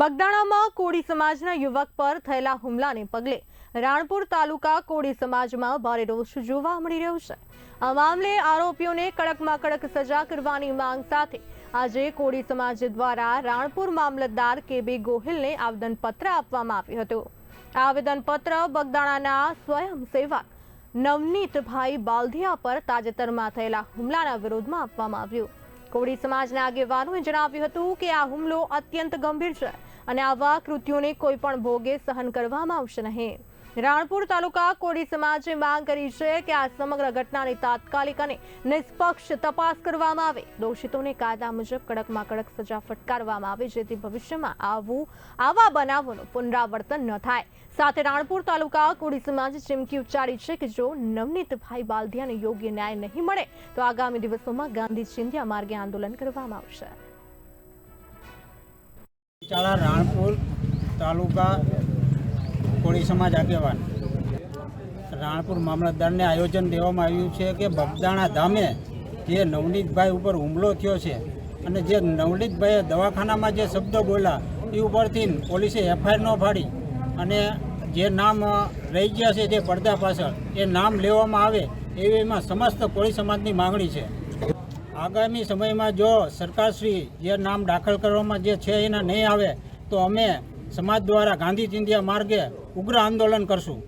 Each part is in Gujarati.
બગદાણામાં કોળી સમાજના યુવક પર થયેલા હુમલાને પગલે રાણપુર તાલુકા કોળી સમાજમાં ભારે રોષ જોવા મળી રહ્યો છે. આ મામલે આરોપીઓને કડકમાં કડક સજા કરવાની માંગ સાથે આજે કોળી સમાજ દ્વારા રાણપુર મામલતદાર કે બી ગોહિલને આવેદનપત્ર આપવામાં આવ્યું હતું. આવેદનપત્ર બગદાણાના સ્વયંસેવક નવનીતભાઈ બાલધિયા પર તાજેતરમાં થયેલા હુમલાના વિરોધમાં આપવામાં આવ્યું. કોળી સમાજના આગેવાનોએ જણાવ્યું હતું કે આ હુમલો અત્યંત ગંભીર છે. અને આવા કૃત્યોને કોઈ પણ ભોગે સહન કરવામાં આવશે નહીં. રાણપુર તાલુકા કોડી સમાજે માંગ કરી છે કે આ સમગ્ર ઘટનાની તાત્કાલિક અને નિષ્પક્ષ તપાસ કરવામાં આવે. દોષિતોને કાયદા મુજબ કડકમાં કડક સજા ફટકારવામાં આવે, જેથી ભવિષ્યમાં આવું, આવા બનાવોનું પુનરાવર્તન ન થાય. સાથે રાણપુર તાલુકા કોડી સમાજે ચીમકી ઉચ્ચારી છે કે જો નવનીતભાઈ બાલધિયાને યોગ્ય ન્યાય નહીં મળે, તો આગામી દિવસોમાં ગાંધી ચિંધ્યા માર્ગે આંદોલન કરવામાં આવશે. ચાલા રાણપુર તાલુકા કોળી સમાજ આગેવાન. રાણપુર મામલતદારને આયોજન દેવામાં આવ્યું છે કે બગદાણા ધામે જે નવનીતભાઈ ઉપર હુમલો થયો છે અને જે નવનીતભાઈએ દવાખાનામાં જે શબ્દો બોલ્યા એ ઉપરથી પોલીસે એફઆઈઆર ન ફાડી અને જે નામ રહી ગયા છે જે પડદા પાછળ એ નામ લેવામાં આવે એવી એમાં સમસ્ત કોળી સમાજની માંગણી છે. આગામી સમયમાં જો સરકારશ્રી જે નામ દાખલ કરવામાં જે છે એના નહીં આવે, તો અમે સમાજ દ્વારા ગાંધી ચિંધ્યા માર્ગે ઉગ્ર આંદોલન કરશું.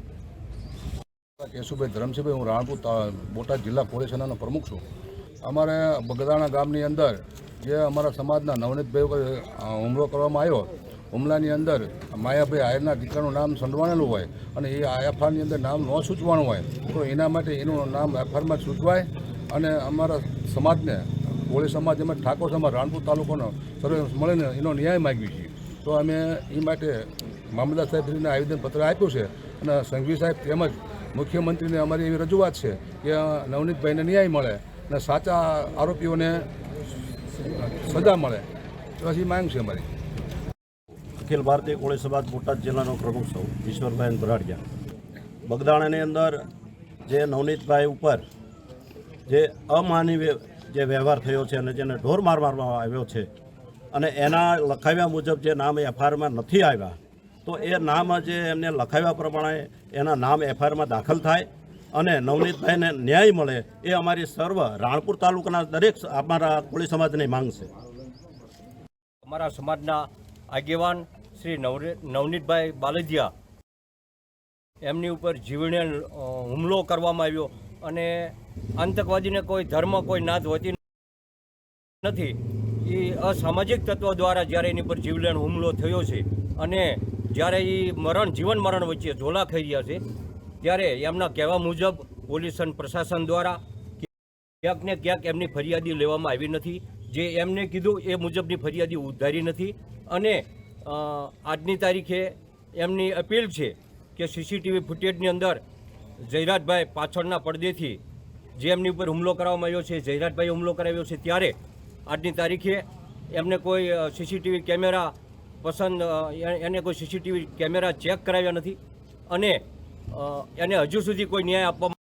કેશુભાઈ ધરમસિંહભાઈ, હું રાણપુર બોટાદ જિલ્લા પોલીસ સેનાનો પ્રમુખ છું. અમારે બગદાણા ગામની અંદર જે અમારા સમાજના નવનીતભાઈ ઉપર હુમલો કરવામાં આવ્યો, હુમલાની અંદર માયાભાઈ આયરના દીકરાનું નામ સંડવાણેલું હોય અને એ એફઆરની અંદર નામ ન સૂચવાનું હોય, તો એના માટે એનું નામ એફઆરમાં સૂચવાય અને અમારા સમાજને, કોળી સમાજ, એમ ઠાકોર સમાજ, રાણપુર તાલુકાનો સર્વે મળીને એનો ન્યાય માગીએ છીએ. તો અમે એ માટે મામલદાર સાહેબને આવેદનપત્ર આપ્યું છે અને સંઘવી સાહેબ તેમજ મુખ્યમંત્રીને અમારી એવી રજૂઆત છે કે નવનીતભાઈને ન્યાય મળે અને સાચા આરોપીઓને સજા મળે. તો એ માંગ છે અમારી. અખિલ ભારતીય કોળી સમાજ બોટાદ જિલ્લાનો પ્રમુખ સૌ ઈશ્વરભાઈ ભરાડિયા. બગદાણાની અંદર જે નવનીતભાઈ ઉપર જે અમાનવીય જે વ્યવહાર થયો છે અને જેને ઢોર માર મારવામાં આવ્યો છે અને એના લખાવ્યા મુજબ જે નામ એફઆઈઆરમાં નથી આવ્યા, તો એ નામ જે એમને લખાવ્યા પ્રમાણે એના નામ એફઆઈઆરમાં દાખલ થાય અને નવનીતભાઈને ન્યાય મળે એ અમારી સર્વ રાણપુર તાલુકાના દરેક અમારા કોળી સમાજની માંગ છે. અમારા સમાજના આગેવાન શ્રી નવનીતભાઈ બાલદિયા એમની ઉપર જીવણે હુમલો કરવામાં આવ્યો. અને આતંકવાદીને કોઈ ધર્મ કોઈ નાત હોતી નથી. એ અસામાજિક તત્વો દ્વારા જ્યારે એની પર જીવલેણ હુમલો થયો છે અને જ્યારે એ મરણ, જીવન મરણ વચ્ચે ઝોલા ખાઈ રહ્યા છે, ત્યારે એમના કહેવા મુજબ પોલીસ અને પ્રશાસન દ્વારા ક્યાંક ને ક્યાંક એમની ફરિયાદી લેવામાં આવી નથી. જે એમને કીધું એ મુજબની ફરિયાદી ઉધારી નથી. અને આજની તારીખે એમની અપીલ છે કે સીસીટીવી ફૂટેજની અંદર જયરાજભાઈ પાછળના પડદેથી જે એમની ઉપર હુમલો કરવામાં આવ્યો છે જયરાજભાઈ હુમલો કરાવ્યો છે ત્યારે આજની તારીખે એમને કોઈ સીસીટીવી કેમેરા પસંદ એને કોઈ સીસીટીવી કેમેરા ચેક કરાવ્યા નથી અને એને હજુ સુધી કોઈ ન્યાય આપવામાં